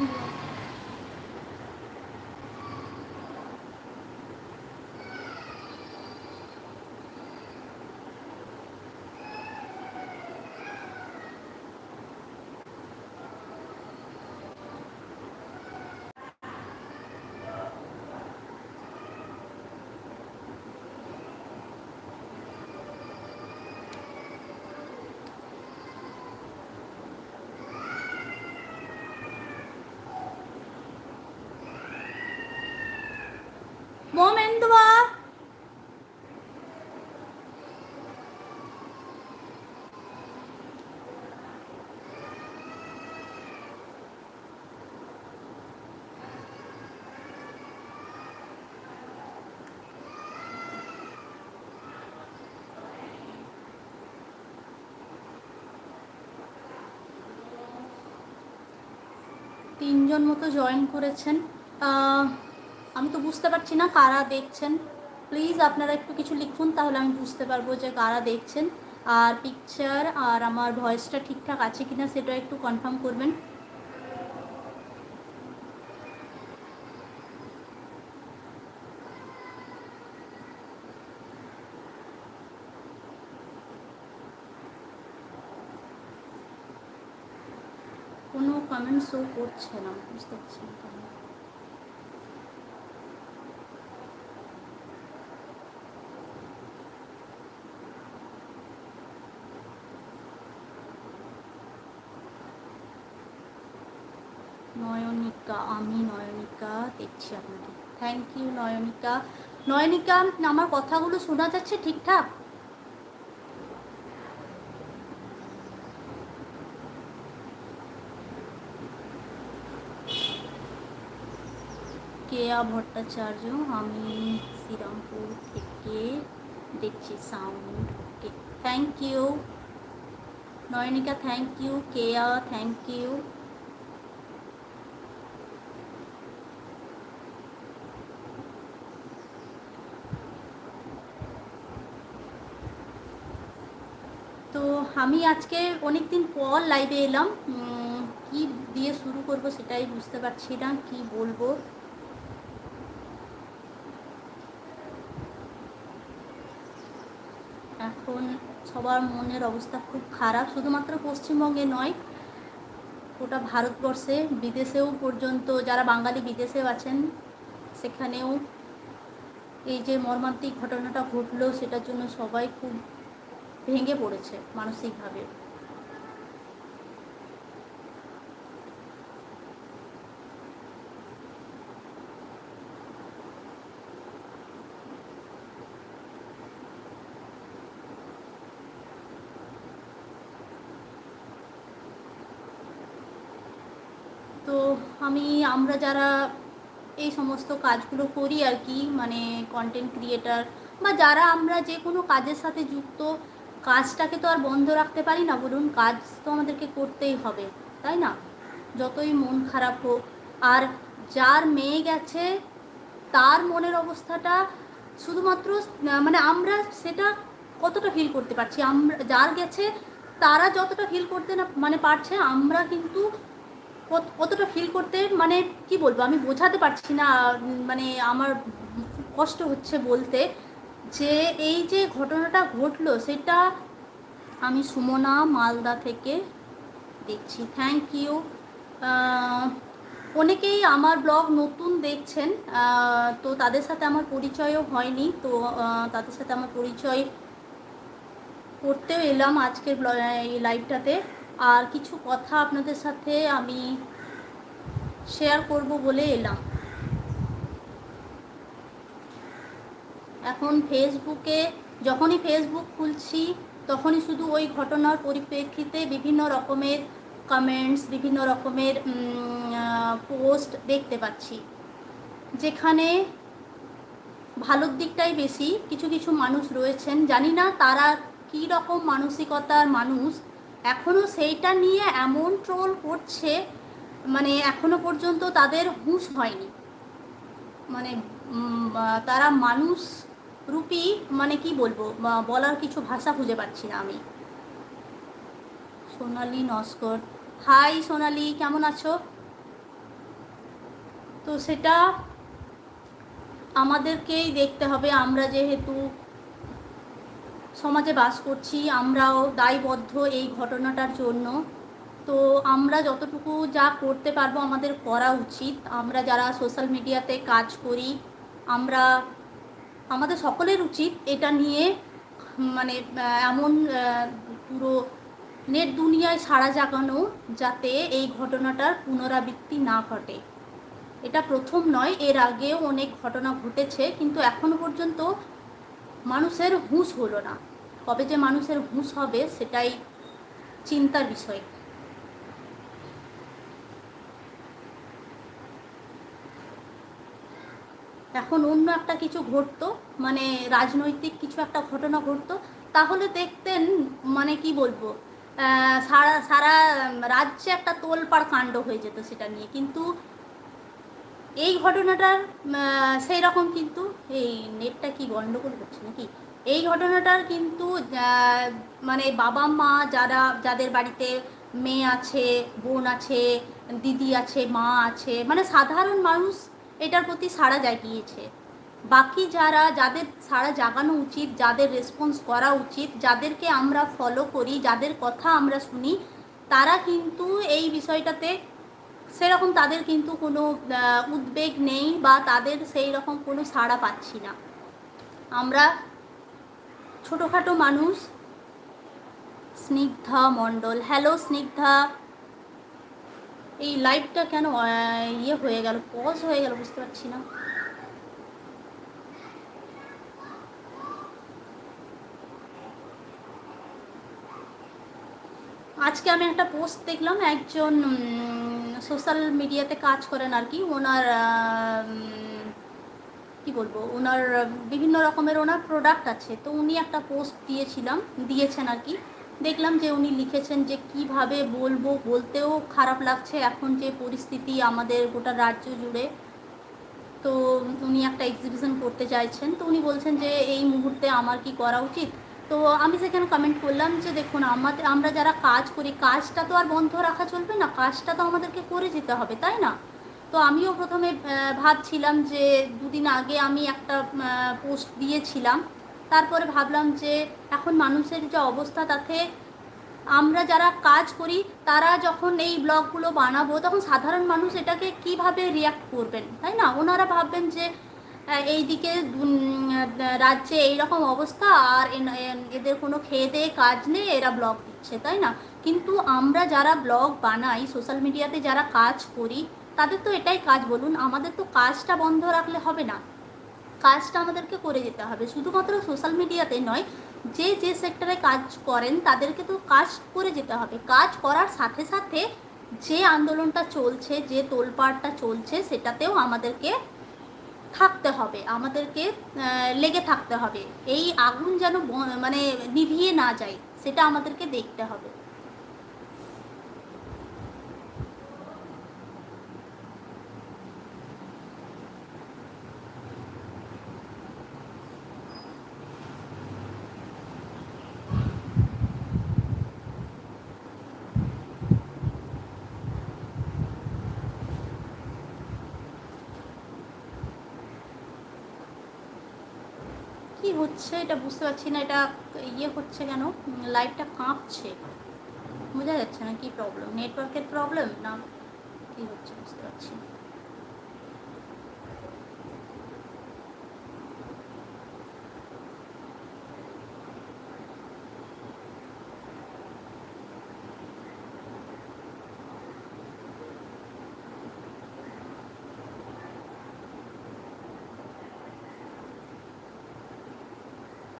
Mm-hmm. মেন্দুয়া তিনজন মতো join করেছেন। আহ, আমি তো বুঝতে পারছি না কারা দেখছেন। প্লিজ আপনারা একটু কিছু লিখুন, তাহলে আমি বুঝতে পারব যে কারা দেখছেন। আর পিকচার আর আমার ভয়েসটা ঠিকঠাক আছে কিনা সেটা একটু কনফার্ম করবেন। কোনো কমেন্ট শো করছে না, বুঝতে পারছি না কেন। নয়নিকা, আমি নয়নিকা দেখছি আপনাকে থ্যাংক ইউ নয়নিকা। নয়নিকা, আমার কথাগুলো শোনা যাচ্ছে ঠিকঠাক? কেয়া ভট্টাচার্য, আমি শ্রীরামপুর থেকে দেখছি sound okay thank you Nayanika thank you Keya thank you তো আমি আজকে অনেক দিন পর লাইভে এলাম। কি দিয়ে শুরু করব সেটাই বুঝতে পারছি না, কি বলব? এখন সবার মনের অবস্থা খুব খারাপ, শুধুমাত্র পশ্চিমবঙ্গে নয়, গোটা ভারতবর্ষে, বিদেশেও পর্যন্ত, যারা বাঙালি বিদেশেও আছেন, সেখানেও এই যে মর্মান্তিক ঘটনাটা ঘটলো, সেটার জন্য সবাই খুব ভেঙে পড়েছে মানসিকভাবে। তো আমি, আমরা যারা এই সমস্ত কাজগুলো করি আর কি মানে কন্টেন্ট ক্রিয়েটার বা যারা আমরা যে কোনো কাজের সাথে যুক্ত কাজটাকে তো আর বন্ধ রাখতে পারি না, বলুন, কাজ তো আমাদেরকে করতেই হবে, তাই না? যতই মন খারাপ হোক, আর যার মেয়ে গেছে, তার মনের অবস্থাটা শুধুমাত্র মানে আমরা সেটা কতটা ফিল করতে পারছি? আমরা, যার গেছে, তারা যতটা ফিল করতে না মানে পারছে, আমরা কিন্তু কতটা ফিল করতে মানে কি বলব, আমি বোঝাতে পারছি না মানে আমার কষ্ট হচ্ছে বলতে। যে এই যে ঘটনাটা ঘটলো, সেটা আমি সুমনা মালদা থেকে দেখছি। থ্যাংক ইউ অনেকেই আমার ব্লগ নতুন দেখছেন তো তাদের সাথে আমার পরিচয়ও হয়নি, তো তাদের সাথে আমার পরিচয় করতেও এলাম আজকের এই লাইভটাতে আর কিছু কথা আপনাদের সাথে আমি শেয়ার করব বলে এলাম। এখন ফেসবুকে যখনই ফেসবুক খুলছি, তখনই শুধু ওই ঘটনার পরিপ্রেক্ষিতে বিভিন্ন রকমের কমেন্টস বিভিন্ন রকমের পোস্ট দেখতে পাচ্ছি। যেখানে ভালোর দিকটাই বেশি, কিছু কিছু মানুষ রয়েছেন। জানি না তারা কী রকম মানসিকতার মানুষ। এখনও সেইটা নিয়ে এমন ট্রোল করছে মানে এখনও পর্যন্ত তাদের হুঁশ হয়নি। মানে তারা মানুষ রূপী মানে কি বলব? বলার কিছু ভাষা খুঁজে পাচ্ছি না আমি। সোনালি নস্কর। হাই সোনালি, কেমন আছো? তো সেটা আমাদেরকেই দেখতে হবে। আমরা যেহেতু সমাজে বাস করছি, আমরাও দায়বদ্ধ এই ঘটনাটার জন্য। তো আমরা যতটুকু যা করতে পারব আমাদের করা উচিত। আমরা যারা সোশ্যাল মিডিয়াতে কাজ করি, আমরা আমাদের সকলের উচিত এটা নিয়ে মানে এমন পুরো নেট দুনিয়ায় সাড়া জাগানো যাতে এই ঘটনাটার পুনরাবৃত্তি না ঘটে। এটা প্রথম নয়, এর আগেও অনেক ঘটনা ঘটেছে, কিন্তু এখনও পর্যন্ত মানুষের হুঁশ হলো না। কবে যে মানুষের হুঁশ হবে সেটাই চিন্তার বিষয়। এখন অন্য একটা কিছু ঘটতো মানে রাজনৈতিক কিছু একটা ঘটনা ঘটতো, তাহলে দেখতেন মানে কি বলব সারা সারা রাজ্যে একটা তোলপাড় কাণ্ড হয়ে যেত সেটা নিয়ে। কিন্তু এই ঘটনাটার সেই রকম কিন্তু, এই নেটটা কি গন্ডগোল করছে নাকি? এই ঘটনাটার কিন্তু মানে বাবা মা যারা, যাদের বাড়িতে মেয়ে আছে, বোন আছে, দিদি আছে, মা আছে মানে সাধারণ মানুষ এটার প্রতি সাড়া জাগিয়েছে। বাকি যারা, যাদের সাড়া জাগানো উচিত, যাদের রেসপন্স করা উচিত, যাদেরকে আমরা ফলো করি, যাদের কথা আমরা শুনি, তারা কিন্তু এই বিষয়টাতে সেরকম তাদের কিন্তু কোনো উদ্বেগ নেই বা তাদের সেই রকম কোনো সাড়া পাচ্ছি না। আমরা ছোটোখাটো মানুষ, স্নিগ্ধা মণ্ডল। হ্যালো স্নিগ্ধা। এই লাইভটা কেন ইয়ে হয়ে গেল পজ হয়ে গেল, বুঝতে পারছি না। আজকে আমি একটা পোস্ট দেখলাম, একজন সোশ্যাল মিডিয়াতে কাজ করেন আর কি, ওনার কি বলব, ওনার বিভিন্ন রকমের ওনার প্রোডাক্ট আছে, তো উনি একটা পোস্ট দিয়েছিলাম, দিয়েছেন আর কি। দেখলাম যে উনি লিখেছেন যে কীভাবে বলব, বলতেও খারাপ লাগছে এখন যে পরিস্থিতি আমাদের গোটা রাজ্য জুড়ে। তো উনি একটা এক্সিবিশন করতে চাইছেন। তো উনি বলছেন যে এই মুহূর্তে আমার কি করা উচিত? তো আমি সেখানে কমেন্ট করলাম যে দেখুন আমাদের আমরা যারা কাজ করি, কাজটা তো আর বন্ধ রাখা চলবে না, কাজটা তো আমাদেরকে করে যেতে হবে, তাই না? তো আমিও প্রথমে ভাবছিলাম যে দুদিন আগে আমি একটা পোস্ট দিয়েছিলাম। তারপরে ভাবলাম যে এখন মানুষের যে অবস্থা, তাতে আমরা যারা কাজ করি, তারা যখন এই ব্লগগুলো বানাবো, তখন সাধারণ মানুষ এটাকে কীভাবে রিয়াক্ট করবেন, তাই না? ওনারা ভাববেন যে এইদিকে রাজ্যে এইরকম অবস্থা, আর এদের কোনো খেয়ে দিয়ে কাজ নেই, এরা ব্লগ দিচ্ছে, তাই না? কিন্তু আমরা যারা ব্লগ বানাই, সোশ্যাল মিডিয়াতে যারা কাজ করি, তাদের তো এটাই কাজ, বলুন। আমাদের তো কাজটা বন্ধ রাখলে হবে না। কাজটা আমাদেরকে করে যেতে হবে। শুধুমাত্র সোশ্যাল মিডিয়াতে নয়, যে যে সেক্টরে কাজ করেন, তাদেরকে তো কাজ করে যেতে হবে। কাজ করার সাথে সাথে যে আন্দোলনটা চলছে, যে তোলপাড়টা চলছে, সেটাতেও আমাদেরকে থাকতে হবে। আমাদেরকে লেগে থাকতে হবে। এই আগুন যেন মানে নিভিয়ে না যায়, সেটা আমাদেরকে দেখতে হবে। কি হচ্ছে এটা বুঝতে পারছি না, এটা ইয়ে হচ্ছে কেন? লাইটটা কাঁপছে। বোঝা যাচ্ছে না কি প্রবলেম নেটওয়ার্কের প্রবলেম না কি হচ্ছে বুঝতে পারছি না।